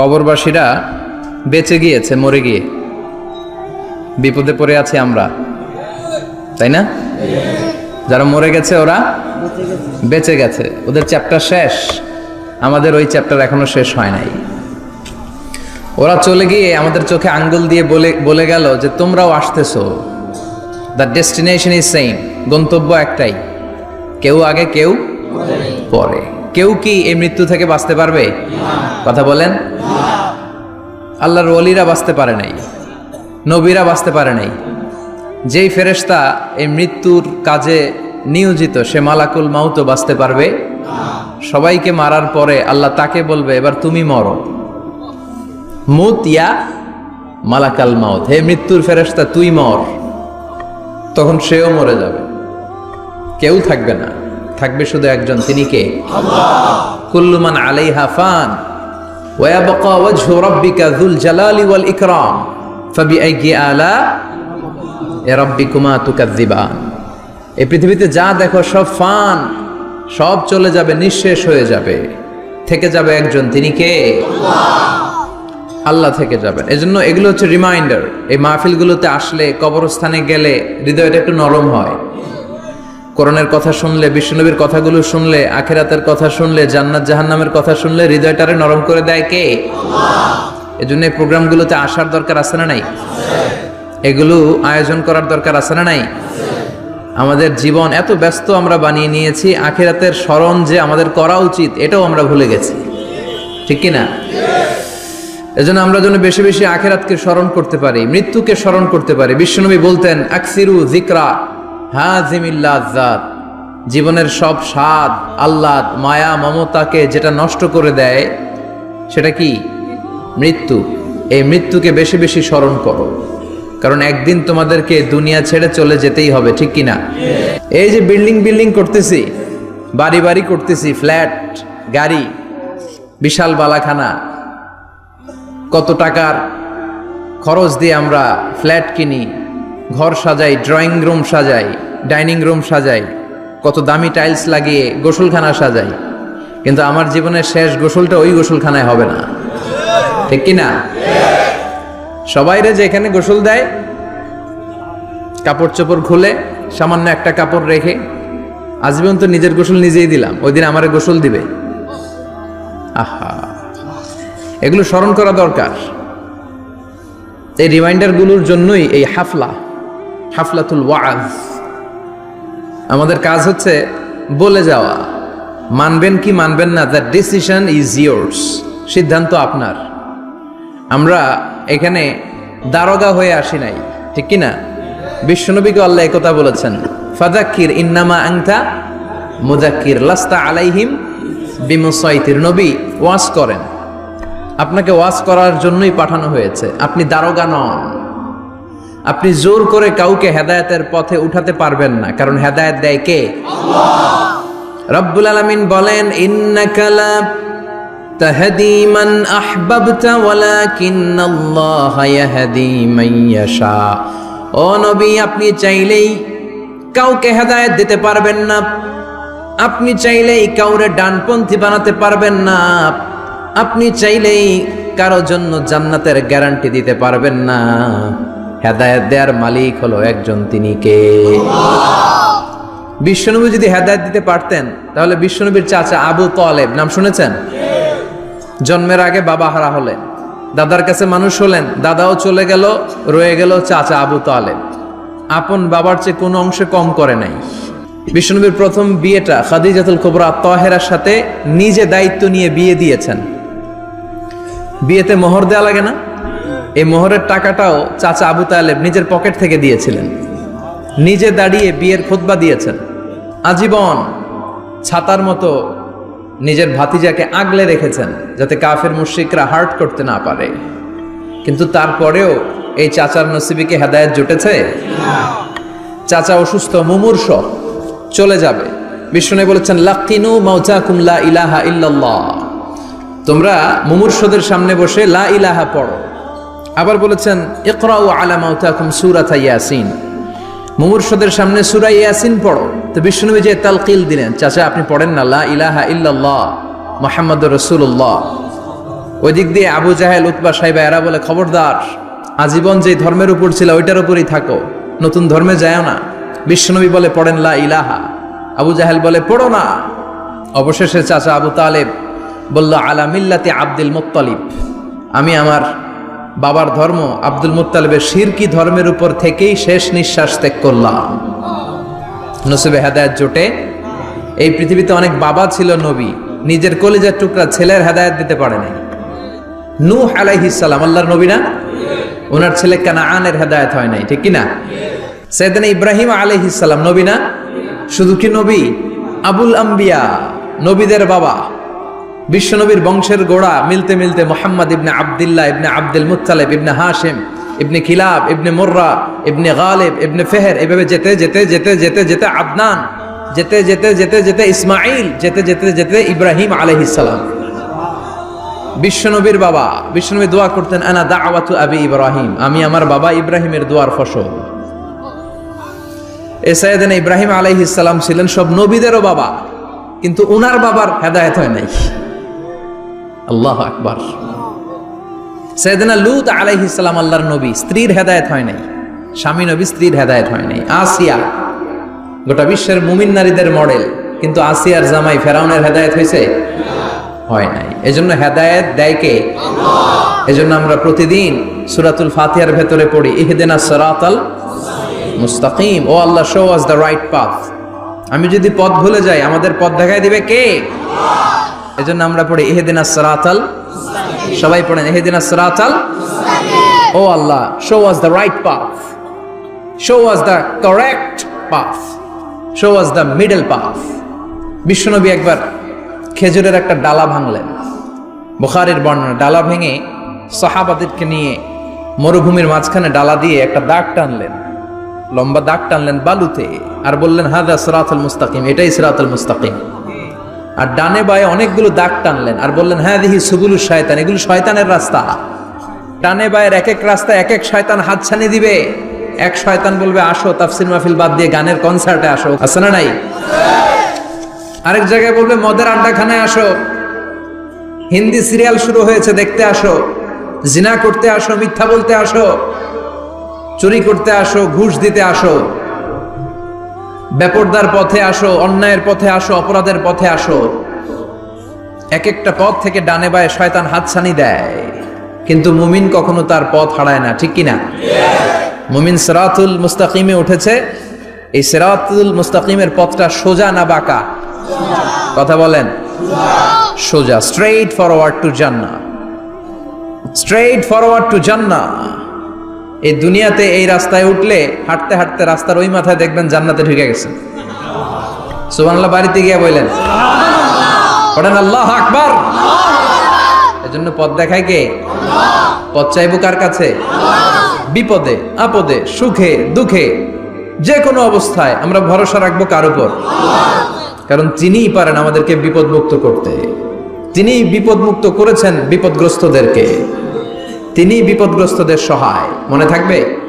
কবরবাসীরা বেঁচে গিয়েছে, মরে গিয়ে। বিপদে পড়ে আছি আমরা। তাই না? যারা মরে গেছে, ওরা বেঁচে গেছে। ওদের চ্যাপ্টার শেষ। আমাদের ওই চ্যাপ্টার এখনও শেষ হয় নাই। ওরা চলে গিয়ে আমাদের চোখে আঙ্গুল দিয়ে বলে বলে গেল যে, তোমরাও আসতেছো। দ্য ডেস্টিনেশন ইজ সেম গন্তব্য একটাই। কেউ আগে, কেউ পরে। কেউ কি এই মৃত্যু থেকে বাঁচতে পারবে? কথা বলেন। আল্লাহর ওলিরা বাঁচতে পারে নাই, নবীরা বাঁচতে পারে নাই। যেই ফেরেশতা এই মৃত্যুর কাজে নিয়োজিত, সে মালাকুল মাউতো বাঁচতে পারবে। সবাইকে মারার পরে আল্লাহ তাকে বলবে, এবার তুমি মরো। মুত ইয়া মালাকাল মাউত, হে মৃত্যুর ফেরেশতা, তুই মর। তখন সেও মরে যাবে। কেউ থাকবে না। থাকবে শুধু একজন তিনি কে কুল্লুমান আলাইহা ফান ويبقى وجه ربك ذو الجلال والإكرام فبأي آلاء ربكما تكذبان এই পৃথিবীতে যা দেখো সব ফান সব চলে যাবে নিঃশেষ হয়ে যাবে থেকে যাবে একজন তিনি কে আল্লাহ থেকে যাবেন এজন্য এগুলো হচ্ছে রিমাইন্ডার এই মাহফিলগুলোতে আসলে কবরস্থানে গেলে হৃদয়টা একটু নরম হয় কোরআনের কথা শুনলে বিষ্ণুনবীর কথাগুলো শুনলে আখেরাতের কথা শুনলে জান্নাত জাহান্নামের কথা শুনলে হৃদয়টারে নরম করে দেয় কে? এই জন্য এই প্রোগ্রামগুলোতে আসার দরকার আছে না নাই? এগুলো আয়োজন করার দরকার আছে না নাই? আমাদের জীবন এত ব্যস্ত আমরা বানিয়ে নিয়েছি আখেরাতের স্মরণ যে আমাদের করা উচিত এটাও আমরা ভুলে গেছি। ঠিক কি না? এজন্য আমরা যেন বেশি বেশি আখেরাতকে স্মরণ করতে পারি মৃত্যুকে স্মরণ করতে পারি। বিশ্বনবী বলতেন আকসিরু জিকরা হাজিমিল্লাজাত। জীবনের সব স্বাদ, আহ্লাদ, মায়া, মমতাকে যেটা নষ্ট করে দেয়, সেটা কি? মৃত্যু। এই মৃত্যুকে বেশি বেশি স্মরণ করো। কারণ একদিন তোমাদেরকে দুনিয়া ছেড়ে চলে যেতেই হবে, ঠিক কি না এই যে বিল্ডিং বিল্ডিং করতেছি, বাড়ি বাড়ি করতেছি, ফ্ল্যাট, গাড়ি, বিশাল বালাখানা, কত টাকার খরচ দিয়ে আমরা ফ্ল্যাট কিনি ঘর সাজাই ড্রয়িং রুম সাজাই ডাইনিং রুম সাজাই, কত দামি টাইলস লাগিয়ে গোসলখানা সাজাই। কিন্তু আমার জীবনের শেষ গোসলটা ওই গোসলখানায় হবে না। ঠিক কি না সবাইরে যে এখানে গোসল দেয়, কাপড় চোপড় খুলে, সামান্য একটা কাপড় রেখে আজীবন তো নিজের গোসল নিজেই দিলাম, ওই দিন আমারে গোসল দিবে। আহা। এগুলো স্মরণ করা দরকার। এই রিমাইন্ডারগুলোর জন্যই এই হাফলা। হাফলাতুল ওয়াজ। আমাদের কাজ হচ্ছে বলে যাওয়া। মানবেন কি মানবেন না দ্য ডিসিশন ইজ ইয়োর্স সিদ্ধান্ত আপনার। আমরা এখানে দারোগা হয়ে আসি নাই, ঠিক কি না? বিশ্বনবীকে আল্লাহ একথা বলেছেন ফাদাক্কির ইন্নামা আংতা মুজাক্কির লাস্তা আলাইহিম বিমুসাইতির। নবী ওয়াজ করেন। আপনাকে ওয়াজ করার জন্যই পাঠানো হয়েছে। আপনি দারোগা নন। আপনি জোর করে কাউকে হেদায়তের পথে উঠাতে পারবেন না। কারণ হেদায়ত দেয় কে? রব্বুল আলামিন বলেন ইন্নাকা লা তাহদি মান আহবাবতা ওয়ালাকিন্নাল্লাহ ইয়াহদি মান ইয়াশা। ও নবী আপনি চাইলেই কাউকে হেদায়েত দিতে পারবেন না। আপনি চাইলেই কাউরে ডানপন্থী বানাতে পারবেন না। আপনি চাইলেই কারও জন্য জান্নাতের গ্যারান্টি দিতে পারবেন না। হেদায়েত দেওয়ার মালিক হলো একজন তিনি কে? বিশ্বনবী যদি হেদায়েত দিতে পারতেন, তাহলে বিশ্বনবীর চাচা আবু তলেব, নাম শুনেছেন? জন্মের আগে বাবা হারা হলেন, দাদার কাছে মানুষ হলেন, দাদাও চলে গেল, রয়ে গেল চাচা আবু তালেব। আপন বাবার চেয়ে কোনো অংশে কম করে নাই। বিষ্ণুনবীর প্রথম বিয়েটা খাদিজাতুল কোবরা তহেরার সাথে নিজে দায়িত্ব নিয়ে বিয়ে দিয়েছেন। বিয়েতে মোহর দেওয়া লাগে না? এই মোহরের টাকাটাও চাচা আবু তালেব নিজের পকেট থেকে দিয়েছিলেন। নিজে দাঁড়িয়ে বিয়ের খুতবা দিয়েছেন। আজীবন ছাতার মতো নিজের ভাতিজাকে আগলে রেখেছেন যাতে কাফের মুশ্রিকরা হার্ট করতে না পারে। কিন্তু তারপরেও এই চাচার নসিবিকে হেদায়ত জুটেছে? চাচা অসুস্থ, মুমূর্ষ, চলে যাবে। বিষ্ণু বলেছেন, লাকিনু মাউচা কুমলা ইলাহা ইল্লাল্লাহ। তোমরা মুমূর্ষদের সামনে বসে লা ইলাহা পড়ো। আবার বলেছেন, ইকরাউ আলা মাউতাকুম সূরাতা ইয়াসিন। মুমূর্ষদের সামনে সূরা ইয়াসিন পড়ো। তো বিষ্ণুনবী যে তালকিল দিলেন, চাচা, আপনি পড়েন না, লা ইলাহা ইল্লাল্লাহ, মুহাম্মাদুর রাসূলুল্লাহ। ওই দিক দিয়ে আবু জাহেল, উতবা সাহেবা এরা বলে, খবরদার, আজীবন যে ধর্মের উপর ছিল, ওইটার উপরই থাকো। নতুন ধর্মে যায় না। বিশ্বনবী বলে, পড়েন লা ইলাহা। আবু জাহেল বলে, পড়ো না। অবশেষে চাচা আবু তালেব বলল, আলা মিল্লাতে আব্দুল মুত্তালিব, আমি আমার বাবার ধর্ম আব্দুল মুত্তালিবের শিরকি ধর্মের উপর থেকেই শেষ নিঃশ্বাস ত্যাগ করলাম। নসিবে হেদায়ত জোটে এই পৃথিবীতে অনেক বাবা ছিল নবী, নিজের কলিজার টুকরা ছেলের হেদায়ত দিতে পারে নাই। নূহ আলাইহিসালাম আল্লাহর নবী না? ওনার ছেলে কানাআনের হেদায়ত হয় নাই, ঠিক কি না? সৈয়দনা ইব্রাহিম আলাইহিসালাম নবী না? শুধু কি নবী? আবুল আম্বিয়া, নবীদের বাবা। বিশ্বনবীর বংশের গোড়া মিলতে মিলতে Muhammad ibn Abdullah, ibn Abdul Muttalib, ibn Hashim, ibn Kilab, ibn Murrah, ibn Ghalib, ibn Fihr এভাবে যেতে যেতে যেতে যেতে যেতে আদনান, যেতে যেতে যেতে যেতে ইসমাইল যেতে যেতে যেতে ইব্রাহিম আলাইহিসসালাম বিশ্বনবীর বাবা, বিশ্বনবী দোয়া করতেন, আনা দাওয়াতু আবি ইব্রাহিম আমি আমার বাবা ইব্রাহিমের দোয়ার ফসল। এ সাইয়েদানা ইব্রাহিম আলাইহিসসালাম ছিলেন সব নবীদেরও বাবা, কিন্তু উনার বাবার হেদায়েত হয় নাই। আল্লাহ আকবার। সৈয়দনা লুত আলাইহিসসালাম আল্লাহর নবী, স্ত্রীর হেদায়েত হয় নাই। স্বামী নবী, স্ত্রীর হেদায়েত হয় নাই। আসিয়া, গোটা বিশ্বের মুমিন নারীদের মডেল, কিন্তু আসিয়ার জামাই ফেরাউনের হেদায়েত হয়েছে? হয় নাই। এজন্য হেদায়েত দেয় কে? এজন্য আমরা প্রতিদিন সূরাতুল ফাতিহার ভেতরে পড়ি, ইহদিনা সিরাতাল মুস্তাকিম। O Allah show us the right path আমি যদি পথ ভুলে যাই, আমাদের পথ দেখায় দিবে কে? এজন্য আমরা পড়ি ইহদিনা সিরাতাল সবাই পড়েন, ইহদিনা সিরাতাল O Allah show us the right path show us the correct path show us the middle path বিশ্বনবী একবার খেজুরের একটা ডালা ভাঙলেন। বুখারের বর্ণনা, ডালা ভেঙে সাহাবাদেরকে নিয়ে মরুভূমির মাঝখানে ডালা দিয়ে একটা দাগ টানলেন। লম্বা দাগ টানলেন বালুতে আর বললেন হাদা সিরাতুল মুস্তাকিম। এটাই সিরাতুল মুস্তাকিম। আর ডানে বায়ে অনেকগুলো দাগ টানলেন আর বললেন হ্যাঁ দেখি সুগুলু শয়তান, এগুলো শয়তানের রাস্তা। ডানে বায়ের এক এক রাস্তা এক এক শয়তান হাতছানি দিবে। এক শয়তান বলবে, আসো, তাফসির মাহফিল বাদ দিয়ে গানের কনসার্টে আসো। আছে না নাই? আরেক জায়গায় বলবে, মদের আড্ডাখানায় আসো। হিন্দি সিরিয়াল শুরু হয়েছে, দেখতে আসো। জিনা করতে আসো, মিথ্যা বলতে আসো। চুরি করতে আসো, ঘুষ দিতে আসো। বেপরদার পথে আসো, অন্যায়ের পথে আসো, অপরাধের পথে আসো। এক একটা পথ থেকে ডানে বায়ে শয়তান হাতছানি দেয়। কিন্তু মুমিন কখনো তার পথ হারায় না, ঠিক কিনা? মুমিন সেরাতুল মুস্তাকিমে উঠেছে। এই সেরাতুল মুস্তাকিমের পথটা সোজা না বাঁকা? কথা বলেন। সোজা স্ট্রেইট ফরওয়ার্ড টু জান্না স্ট্রেইট ফরওয়ার্ড টু জান্না এই দুনিয়াতে এই রাস্তায় উঠলে হাঁটতে হাঁটতে রাস্তার ওই মাথায় দেখবেন জান্নাতে ঢুকে গেছেন সুবহানাল্লাহ, বাড়িতে গিয়ে বললেন পড়েন আল্লাহ আকবার। এজন্য পথ দেখায় কে? পথ চাইব কার কাছে? বিপদে, আপদে, সুখে, দুঃখে যে কোনো অবস্থায় আমরা ভরসা রাখব কার উপর? কারণ তিনিই পারেন আমাদেরকে বিপদ মুক্ত করতে। তিনি বিপদ মুক্ত করেছেন বিপদগ্রস্তদেরকে। তিনি বিপদগ্রস্তদের সহায়। মনে থাকবে?